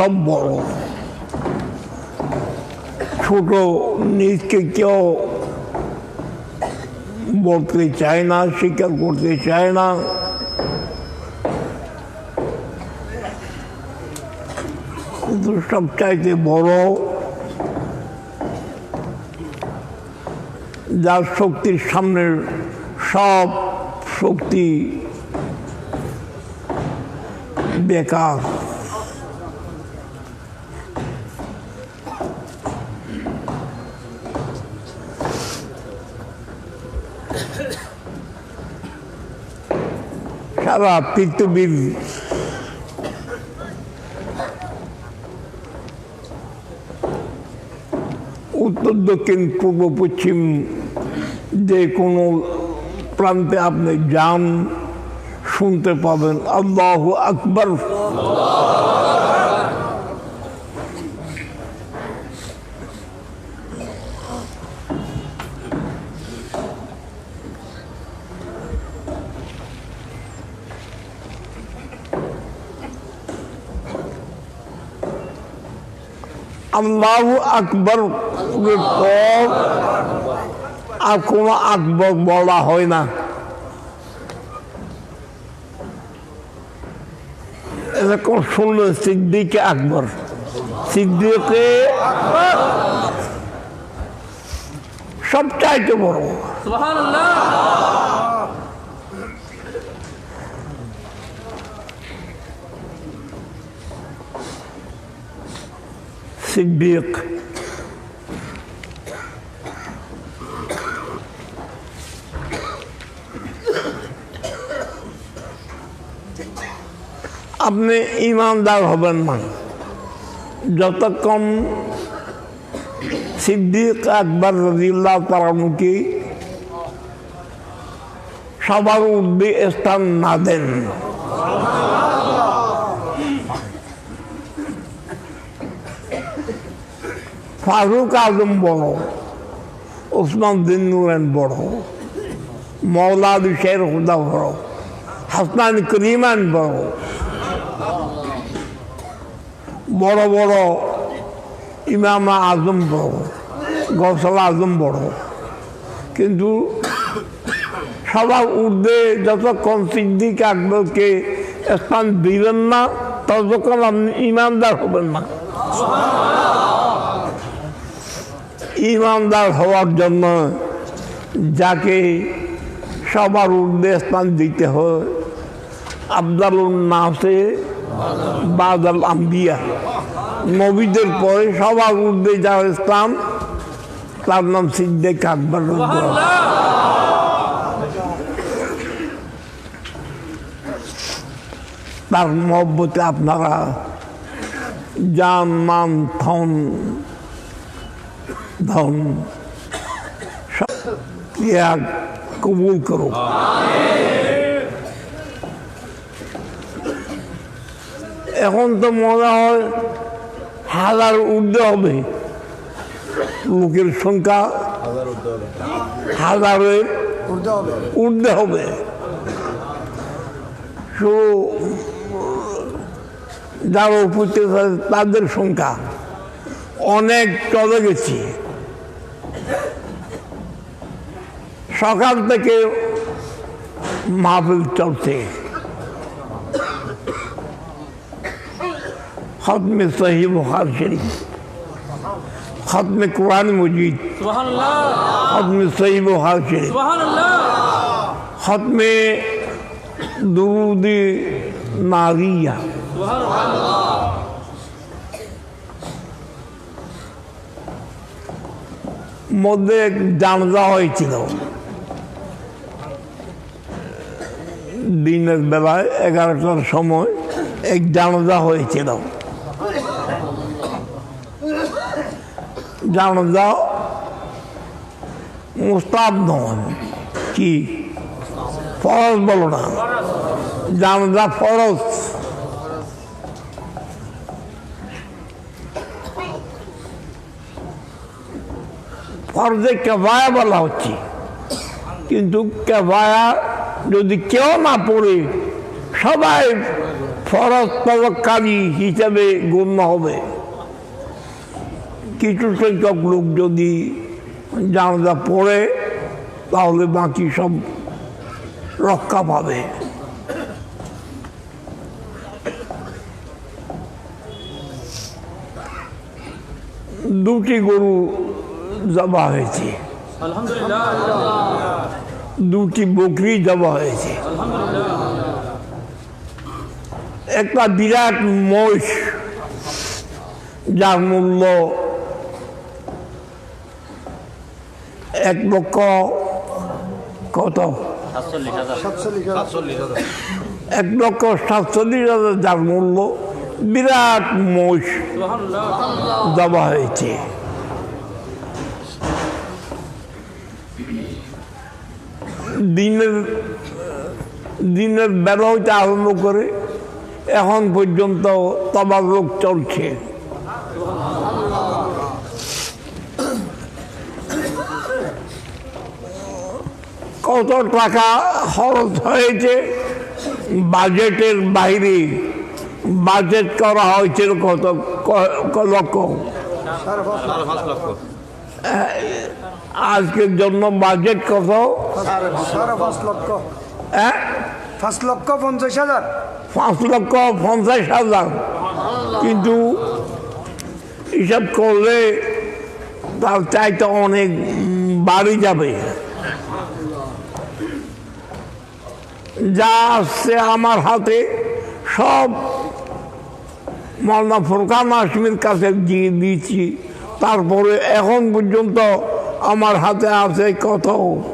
সব বড় ছোট নিজকে কেউ বলতে চায় না স্বীকার করতে চায় না কিন্তু সবচাইতে বড় যার শক্তির সামনের সব শক্তি বেকার সারা পৃথিবীর উত্তর, দক্ষিণ, পূর্ব, পশ্চিম যে কোনো প্রান্তে আপনি যান, শুনতে পাবেন। আল্লাহ আকবর। আল্লাহ আকবর। আর কোনো আকবর বলা হয় না। এরকম শুনলো সিদ্দিকে আকবর। সিদ্দিকে সবচাইতে বড়। সিদ্দিক। আপনি ইমানদার হবেন না। যতক্ষণ সিদ্দিক আকবর রদিল্লাহ তারানুকে সবার উদ্বে স্থান না দেন। ফারুক আজম বড়, ওসমান দিন নুরেন বড়, মৌলাদ শের হুদা বড় হাসনান করিমান বড়। বড় বড় ইমাম আজম বড়, গৌসল আজম বড়। কিন্তু সবার ঊর্ধ্বে যতক্ষণ সিদ্দিক আকবরকে স্থান দিবেন না, ততক্ষণ আপনি ইমানদার হবেন না। ইমানদার হওয়ার জন্য যাকে সবার ঊর্ধ্বে স্থান দিতে হয় আবদালুল নাসে বাদাল আম্বিয়া। নবীদের পরে সবার ঊর্ধ্বে যার স্থান, তার নাম সিদ্দিক আকবর তার মহব্বতে আপনারা যান মান, ধন ধন ত্যাগ কবুল করো। এখন তো মনে হয় হাজার ঊর্ধ্বে হবে। লোকের সংখ্যা হাজারের ঊর্ধ্বে হবে। যারা উপস্থিত তাদের সংখ্যা অনেক চলে গেছি। সকাল থেকে মাহফিল চলছে। খতমে সহি বুখার শরীফ, খতমে কোরআন মজিদ, খতমে সহি বুখার শরীফ, খতমে দুরুদি নারিয়া মধ্যে জানজা হয়েছিল। দিনের বেলায় এগারোটার সময় এক জানজা হয়েছিল। জানজা মুস্তাব নয়, কি? ফরজ বলো না। জানজা ফরজ। ফরজে কেবায়া বলা হচ্ছে। কিন্তু কেবায়া যদি কেউ না পড়ে, সবাই ফরজ তলবকারী হিসেবে গণ্য হবে। কিছু সংখ্যক লোক যদি জানাজা পড়ে, তাহলে বাকি সব রক্ষা পাবে। দুটি গরু জবা হয়েছে। দুটি বকরি জবা হয়েছে। একটা বিরাট মোষ যার মূল্য এক লক্ষ কত? এক লক্ষ সাতচল্লিশ হাজার, যার মূল্য বিরাট মোষ দেওয়া হয়েছে। দিনের দিনের হইতে আরম্ভ করে এখন পর্যন্ত তবারক চলছে। কত টাকা খরচ হয়েছে? বাজেটের বাইরে বাজেট করা হয়েছিল কত লক্ষ? আজকের জন্য বাজেট কত? পাঁচ লক্ষ। পঞ্চাশ হাজার। পাঁচ লক্ষ পঞ্চাশ হাজার। কিন্তু হিসাব করলে তার চাইতে অনেক বাড়ি যাবে। যা আসছে আমার হাতে সব মৌলানা ফুরকান আসমির কাছে দিয়ে দিয়েছি। তারপরে এখন পর্যন্ত আমার হাতে আছে কত?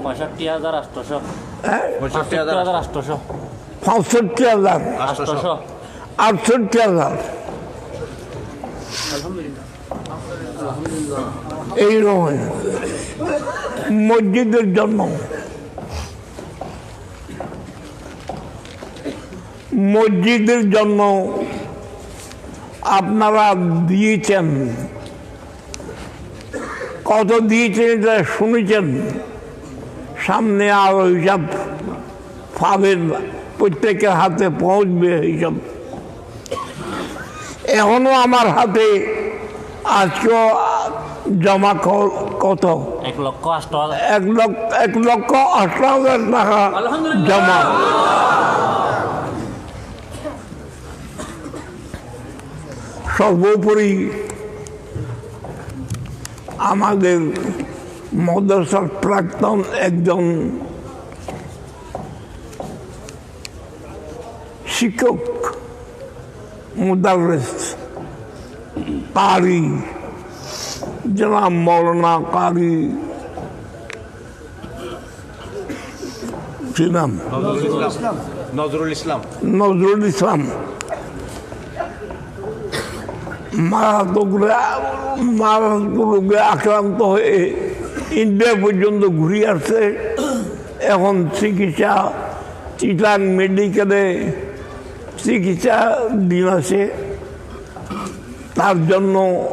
পঁয়ষট্টি হাজার আটশোশো হ্যাঁ? পঁয়ষট্টি হাজার আটশোশো পঁয়ষট্টি হাজার। আটশোশো আটষট্টি হাজার। এই নয়। মসজিদের জন্য। মসজিদের জন্য আপনারা দিয়েছেন কত দিয়েছেন এটা শুনেছেন? সামনে আরও হিসাব পাবেন প্রত্যেকের হাতে পৌঁছবে এইসব। এখনও আমার হাতে আজকেও জমা কত? এক লক্ষ আষ্ট এক লক্ষ এক লক্ষ হাজার টাকা জমা। সর্বোপরি আমাদের মাদ্রাসার প্রাক্তন একজন শিক্ষক মুদারেস কারি জনাব মৌলানা কারি কি নাম? নজরুল ইসলাম। নজরুল ইসলাম। রোগে- মারাত্মক আক্রান্ত হয়ে ইন্ডিয়া পর্যন্ত ঘুরে আসছে। এখন চিকিৎসা, চিটাং মেডিকেলে চিকিৎসা দিন আছে তার জন্য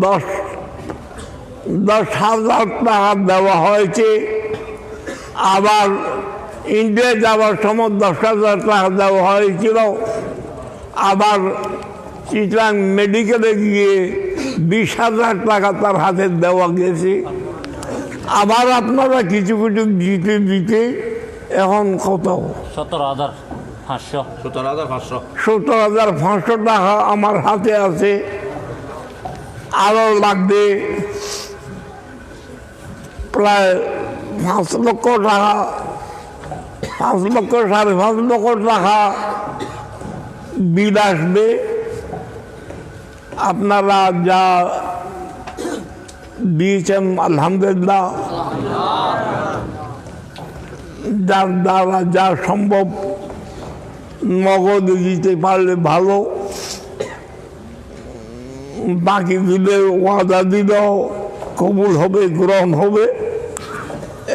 দশ দশ হাজার টাকা দেওয়া হয়েছে। আবার ইন্ডিয়া যাওয়ার সময় দশ হাজার টাকা দেওয়া হয়েছিল। আবার চিটাং মেডিকেলে গিয়ে বিশ হাজার টাকা তার হাতে দেওয়া গেছে। আবার আপনারা কিছু কিছু দিতে দিতে এখন কত? সতেরো হাজার পাঁচশো। সতেরো হাজার পাঁচশো। সত্তর হাজার পাঁচশো টাকা আমার হাতে আছে। আরও লাগবে প্রায় পাঁচ লক্ষ টাকা। পাঁচ লক্ষ সাড়ে পাঁচ লক্ষ টাকা বিল আসবে আপনারা যা দিয়েছেন, আলহামদুলিল্লাহ। যার দ্বারা যা সম্ভব, নগদ দিতে পারলে ভালো। বাকি দিলে ওয়াদা দিল কবুল হবে, গ্রহণ হবে।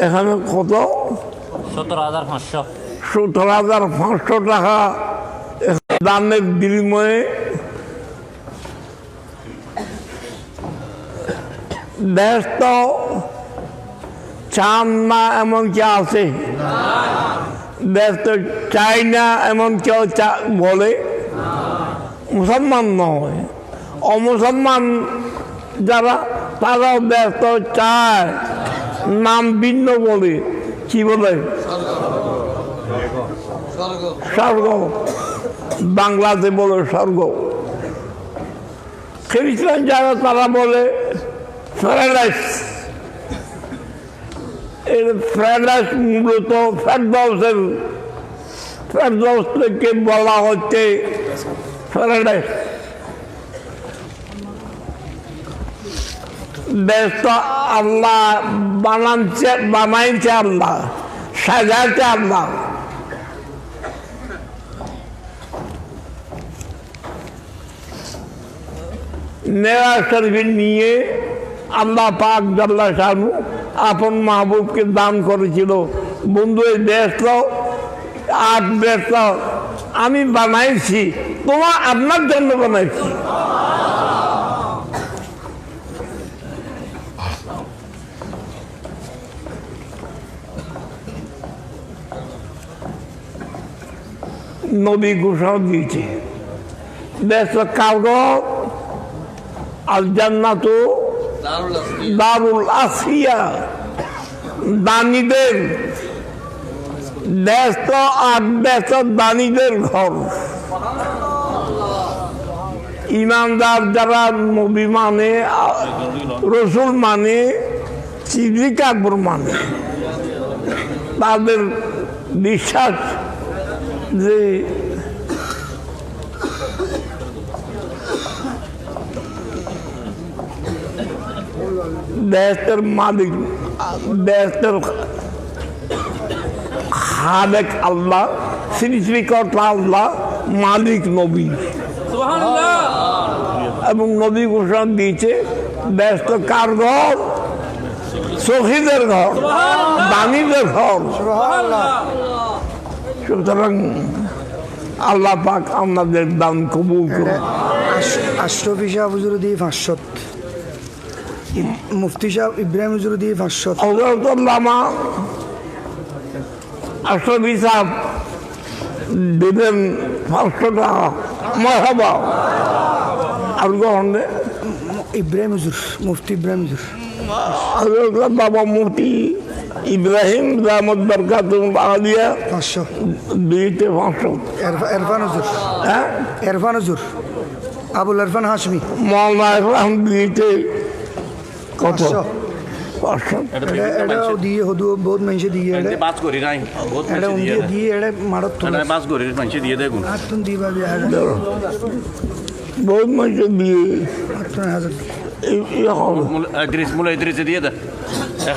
এখানে কত সতেরো হাজার পাঁচশো। টাকা দানের বিনিময়ে দেশ তো চান না এমন কি আছে। দেশ তো চাই না এমন কেউ বলে। মুসলমান নয়। অমুসলমান যারা, তারাও দেশ তো চায়। নাম ভিন্ন বলে। কি বলে স্বর্গ। বাংলাতে বলে স্বর্গ। খ্রিস্টান যারা তারা বলে প্যারাডাইস এর প্যারাডাইস মূলত ফেরদৌসের ফেরদৌস থেকে বলা হচ্ছে প্যারাডাইস দেশ তো আল্লাহ বানাচ্ছে বানাইছে আল্লাহ, সাজাইছে আল্লাহ। নিয়ে আল্লাহ পাক জাল্লা শানু আপন মাহবুবকে দান করেছিল। বন্ধু, এই দেশ তো আট দেশ তো আমি বানাইছি, তোমার আপনার জন্য বানাইছি। নবী ঘোষণা দিয়েছে। দেশ কারও আল জান্নাতু দারুল আসিয়া। দানিদের দেশ তো আর দেশ তো দানিদের ঘর। ইমানদার যারা নবী মানে রসুল মানে সিদ্দিক আকবর মানে তাদের বিশ্বাস যে দেশের মালিক দেশের খালেক আল্লাহ সৃষ্টিকর্তা আল্লাহ মালিক নবী। এবং নবী ঘোষণা দিয়েছে দেশ তো কার ঘর? সখীদের ঘর দানিদের ঘর। সুতরাং আল্লাহ পাক আমাদের দান কবুল করুন। আশরফি শাহ হুজুর দিয়ে ইব- মুফতি সাহেব ইব্রাহিম হুজুর দিয়ে পাঁচশত হজরতুল্লামা আশরফি সাহেব দিলেন পাঁচশো টাকা মহাবা আর গ্রহণ ইব্রাহিম হুজুর মুফতি ইব্রাহিম হুজুর। বাবা মুফতি ইব্রাহিম রহমদ বরকাতুম আলিয়া পাঁচশো। দিতে পাঁচশো। এরফান হুজুর। হ্যাঁ? এরফান হুজুর। আবুল এরফান হাসমি মৌলানা ইসলাম দিতে কত? দিয়ে হদু বহুত মানুষে দিয়ে এটা বাস করি নাই। বহুত এটা দিয়ে দেয়। এটা মারত বাস করি মানুষ দিয়ে দেখুন বহুত মানুষ দিয়ে। আর তুমি হাজার। ইদ্রিস মূল ইদ্রিসে দিয়ে দে। এক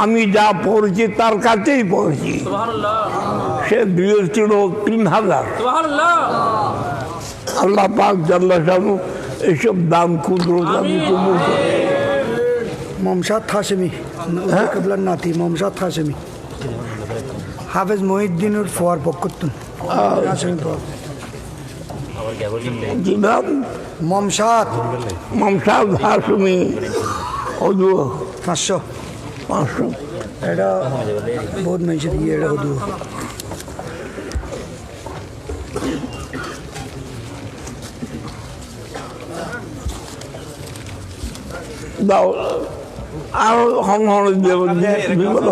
আমি যা পড়ছি তার কাছেই পড়ছি। সে দিয়েছিল তিন হাজার। আল্লাহ পাক জাল্লা শানু এইসব দান ক্ষুদ্র করি। মমসাদ হাসেমি কেবলার নাতি মমসাদ হাসেমি হাফেজ মহিউদ্দিনের ফোয়ার পক্ষতুন মমসাদ। মমসাদ হাসমি পাঁচশো। পাঁচশো। এটা বহুত মানুষে দিয়ে এটা হদু দাও। আরও হন হন দেব বিপদ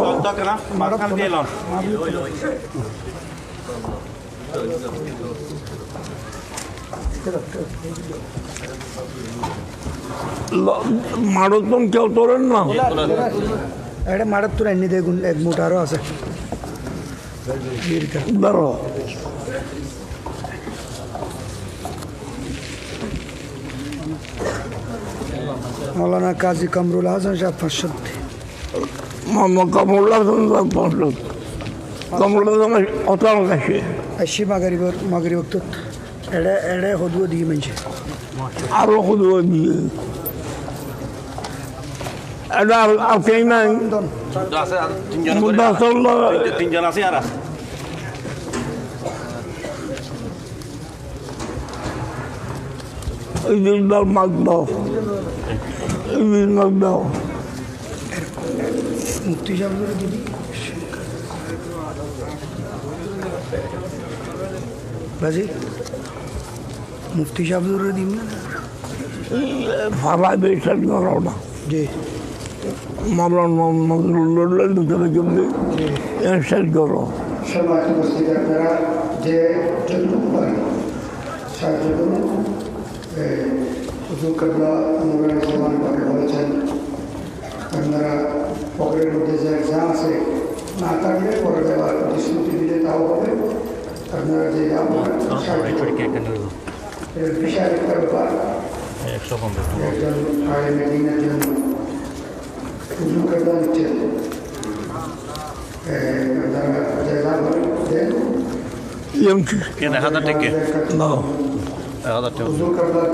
মারতন কেউ তোলেন না? এটা মারার তোর এমনি দেখুন এক মুঠারও আছে ধরো মৌলানা কাজী কামরুল হাসান সাহেব পাঁচশো মোহাম্মদ কামরুল্লাহ পাঁচশো কমলা অত কাছে আশি মাগারিবর মাগারি বক্ত এড়ে এড়ে হদুয়া দিয়ে মানছে আরও শুধু দিয়ে এটা আছে নাই দন আছে আর তিনজন করে মুদ্রা চলল তিন- তিনজন আছে আর আছে এই দিনটার মাছ দাও এই দিন মাছ দাও মুফতি সাহেব হুজুরে দিবি বাজি মুফতি সাহেব হুজুরে দিবি না ফালা বেশার করো জি মামলা কিন্তু এসের করো যে হুজুর কাবলা মুরান সালমান পাকে বলেছেন আপনারা পকেটের মধ্যে যে যা আছে না থাকলে পরে দেওয়ার প্রতিশ্রুতি দিলে তাও হবে আপনারা যে বিশাল একটা ব্যাপার একজন আয় মিটিংয়ের জন্য হুজুর কাবলা নিচ্ছেন আপনারা যে যা বলেন দেন এমছি কেন এক হাজার টাকা না এক হাজার টাকা হুজুর কাবলার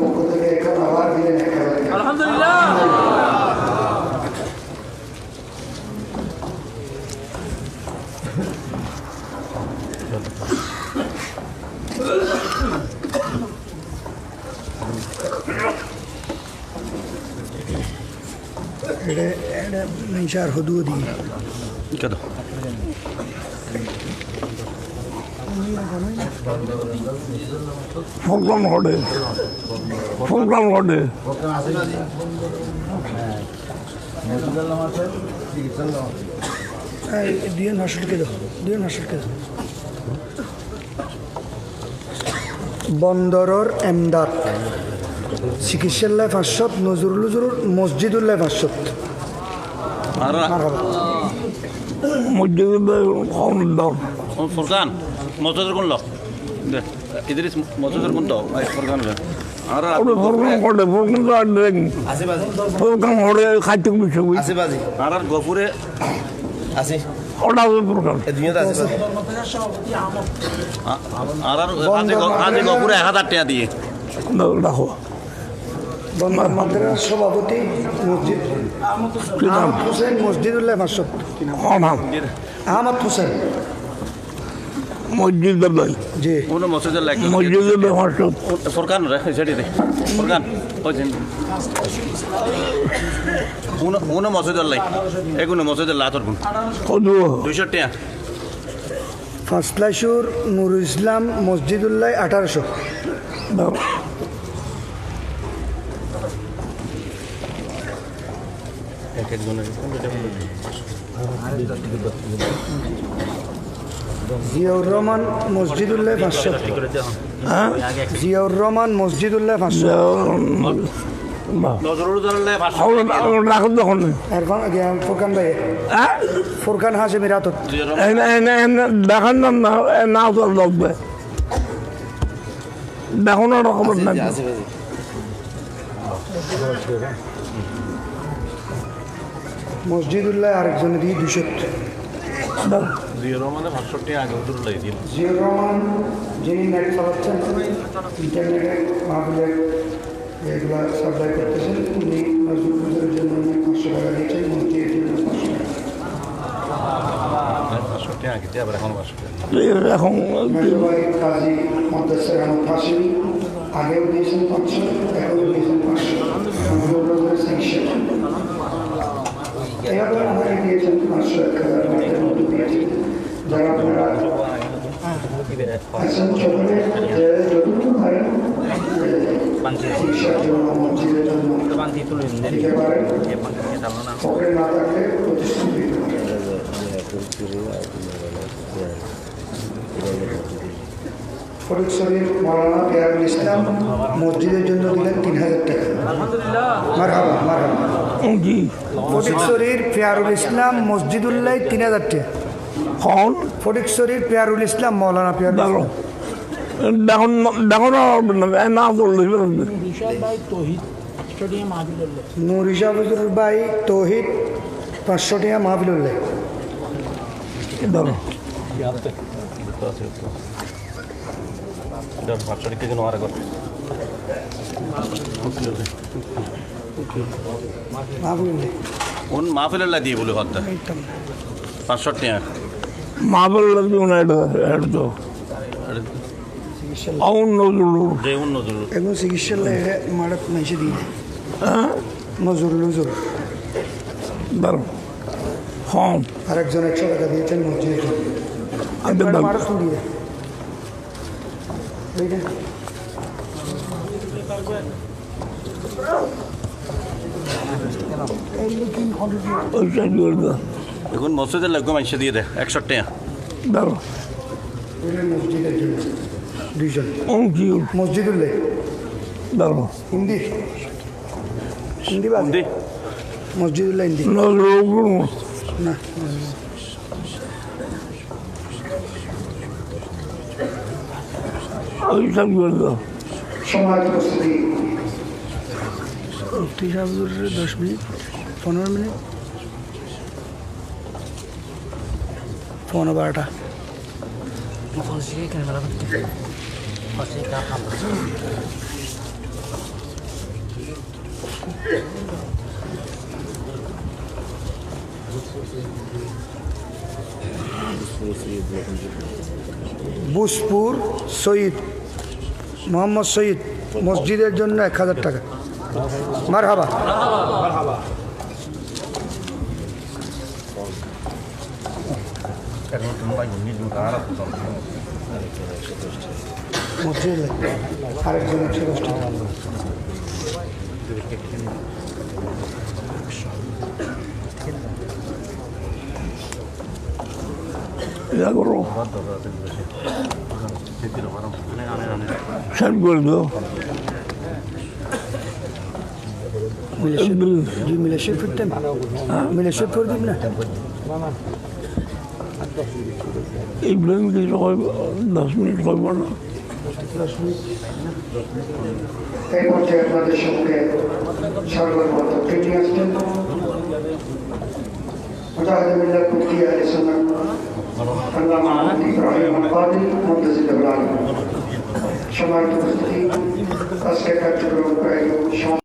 এড়ে মানছে হদুয়া দিয়ে কত ঘটে প্রোগ্রাম ঘটে দুই হাসলকে দাও দুই হাসলকে বন্দরর এমদাদ চিকিৎসালয় পাঁচশত নজরুল হুজুর মসজিদুল্লাহ পাঁচশত আর মারহাবা মসজিদে কম দাও ও ফুরকান মসজিদের কোন লোক ইদ্রিস মসজিদের কোন তো ফুরকান। আর গপুরে আছে সভাপতি মসজিদ আহমদ হোসেন মসজিদুল্লাহ পাঁচশত নাম? আহমদ হোসেন। মসজিদে লই জি। কোন মসজিদের লাগ মসজিদে ব্যবহার ফুরকান রে সেটি দে। ফুরকান ওই যে উনো উনো মসজিদের লাই এগুলো মসজিদের লাতর গুণ কত? দুইশো টাকা ফাঁসলাইশুর নুরুল ইসলাম মসজিদুল্লাহ আঠারোশো। দাও জিয়াউর রহমান মসজিদুল্লাহ পাঁচশো। হ্যাঁ? জিয়াউর রহমান মসজিদুল্লাহ পাঁচশো। ফোরকান ভাই। হ্যাঁ? ফোরকান হাসে এনে দেখান না না না তো লাগবে মসজিদুল্লাহ আরেকজনে দিয়ে দুশো জিয়র রহমান যিনি নেট চালাচ্ছেন ইন্টারনেটে মাহফিলের এগুলা সাপ্লাই করতেছেন উনি নজরুল হুজুরের জন্য উনি পাঁচশো টাকা দিয়েছেন মন্ত্রীর জন্য পাঁচশো এখন মেজবাই কাজী মদ্দাসের আহমদ হাসিম আগেও দিয়েছেন পাঁচশো এখনও দিয়েছেন পাঁচশো নজরুল হুজুরের স্যাংশন এভাবে আমাকে দিয়েছেন পাঁচশো এক হাজার টাকার মতো দিয়েছেন যারা আপনারা আছেন সকলে যে যতটুকু পারেন চিকিৎসার জন্য মসজিদের জন্য দিতে পারেন পকেটে না থাকলে প্রতিশ্রুতি দিতে পারেন শরীফ মৌলানা পেয়ারুল ইসলাম মসজিদের জন্য দিলেন তিন হাজার টাকা। মারহাবা মারহাবা। জি। ফটিকশরীর পেয়ারুল ইসলাম মসজিদুল্লাহ তিন হাজার টাকা। কখন? ফটিকশরীর পেয়ারুল ইসলাম মৌলানা পেয়ারুল দেখো। দেখুন না না করলে নূর ইসা হুজুর ভাই তৌহিদ পাঁচশো টাকা মাহফিলুল্লাহ ধরো পাঁচশো টাকা কেন আর মাহফুল কোন মাহফিলের দিয়ে বলে হত্যা পাঁচশো টাকা మాబల్లో ఉన్నాడు ఎడుతూ అవును నదులు যে উন্নত এগুলো চিকিৎসার লাগে মারা মেসে দিয়ে নজর নজর దరం హోం আরেকজন একশো টাকা দিয়েছেন মসজিদের জন্য দেখুন মসজিদের লাগবে মানুষে দিয়ে দে একশো টাকা দাও। দুইজন মসজিদুল দাও। হিন্দি। হিন্দি মসজিদ মসজিদুল্লাহ হিন্দি। না। দশ মিনিট পনেরো মিনিট। পনেরো বারোটা। বুসপুর সঈদ মোহাম্মদ সঈদ মসজিদের জন্য এক হাজার টাকা মার হাবা। আরেকজন ఇలా করো সব করতো জি মিলেশিপ ফিরতেন মিলেশিপ করে দিব না ইব্রাহিম কিছু কইব দশ মিনিট কইব না এই পর্যায়ে আপনাদের সঙ্গে সর্বমত কেটে আসছেন মুজাহিদ মিল্লাত মুফতি আলী اللهم عليك شمال